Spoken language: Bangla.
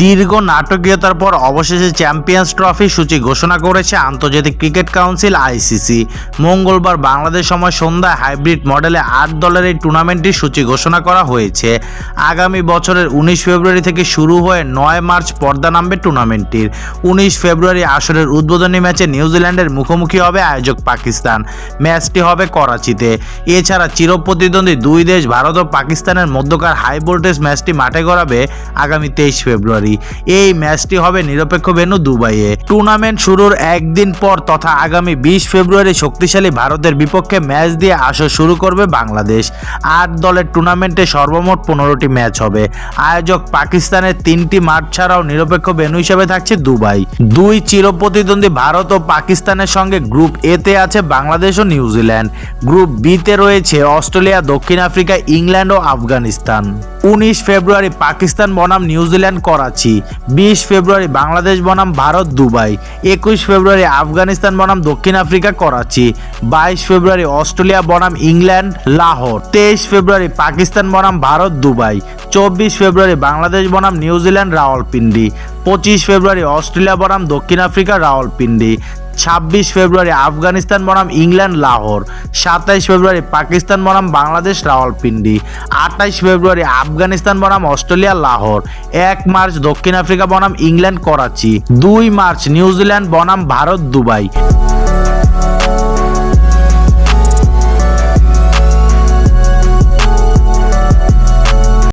দীর্ঘ নাটকীয়তার পর অবশেষে চ্যাম্পিয়ন্স ট্রফি সূচি ঘোষণা করেছে আন্তর্জাতিক ক্রিকেট কাউন্সিল আইসিসি। মঙ্গলবার বাংলাদেশ সময় সন্ধ্যায় হাইব্রিড মডেলে আট দলের এই টুর্নামেন্টটির সূচি ঘোষণা করা হয়েছে। আগামী বছরের উনিশ ফেব্রুয়ারি থেকে শুরু হয়ে নয় মার্চ পর্দা নামবে টুর্নামেন্টটির। উনিশ ফেব্রুয়ারি আসরের উদ্বোধনী ম্যাচে নিউজিল্যান্ডের মুখোমুখি হবে আয়োজক পাকিস্তান। ম্যাচটি হবে করাচিতে। এছাড়া চিরপ্রতিদ্বন্দ্বী দুই দেশ, ভারত ও পাকিস্তানের মধ্যকার হাই ভোল্টেজ ম্যাচটি মাঠে গড়াবে আগামী তেইশ ফেব্রুয়ারি। এই ম্যাচটি হবে নিরপেক্ষ ভেন্যু দুবাইয়ে। টুর্নামেন্ট শুরুর একদিন পর তথা আগামী বিশ ফেব্রুয়ারি শক্তিশালী ভারতের বিপক্ষে ম্যাচ দিয়ে আসর শুরু করবে বাংলাদেশ। আট দলের টুর্নামেন্টে সর্বমোট পনেরোটি ম্যাচ হবে। আয়োজক পাকিস্তানের তিনটি মাঠ ছাড়াও নিরপেক্ষ ভেন্যু হিসেবে থাকছে দুবাই। দুই চিরপ্রতিদ্বন্দ্বী ভারত ও পাকিস্তানের সঙ্গে গ্রুপ এতে আছে বাংলাদেশ ও নিউজিল্যান্ড। গ্রুপ বিতে রয়েছে অস্ট্রেলিয়া, দক্ষিণ আফ্রিকা, ইংল্যান্ড ও আফগানিস্তান। উনিশ ফেব্রুয়ারি পাকিস্তান বনাম নিউজিল্যান্ড করাচি, বিশ ফেব্রুয়ারি বাংলাদেশ বনাম ভারত দুবাই, একুশ ফেব্রুয়ারি আফগানিস্তান বনাম দক্ষিণ আফ্রিকা করাচি, বাইশ ফেব্রুয়ারি অস্ট্রেলিয়া বনাম ইংল্যান্ড, লাহোর, তেইশ ফেব্রুয়ারি পাকিস্তান বনাম ভারত দুবাই, চব্বিশ ফেব্রুয়ারি বাংলাদেশ বনাম নিউজিল্যান্ড রাওয়ালপিন্ডি, পঁচিশ ফেব্রুয়ারি অস্ট্রেলিয়া বনাম দক্ষিণ আফ্রিকা রাওয়ালপিন্ডি ছাব্বিশ ফেব্রুয়ারি আফগানিস্তান বনাম ইংল্যান্ড, লাহোর। সাতাইশ ফেব্রুয়ারি পাকিস্তান বনাম বাংলাদেশ, রাওয়ালপিন্ডি। আঠাইশ ফেব্রুয়ারি আফগানিস্তান বনাম অস্ট্রেলিয়া, লাহোর। এক মার্চ দক্ষিণ আফ্রিকা বনাম ইংল্যান্ড, করাচি। দুই মার্চ নিউজিল্যান্ড বনাম ভারত, দুবাই।